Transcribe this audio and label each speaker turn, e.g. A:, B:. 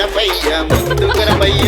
A: గణపయ్య ముందు గణపయ్య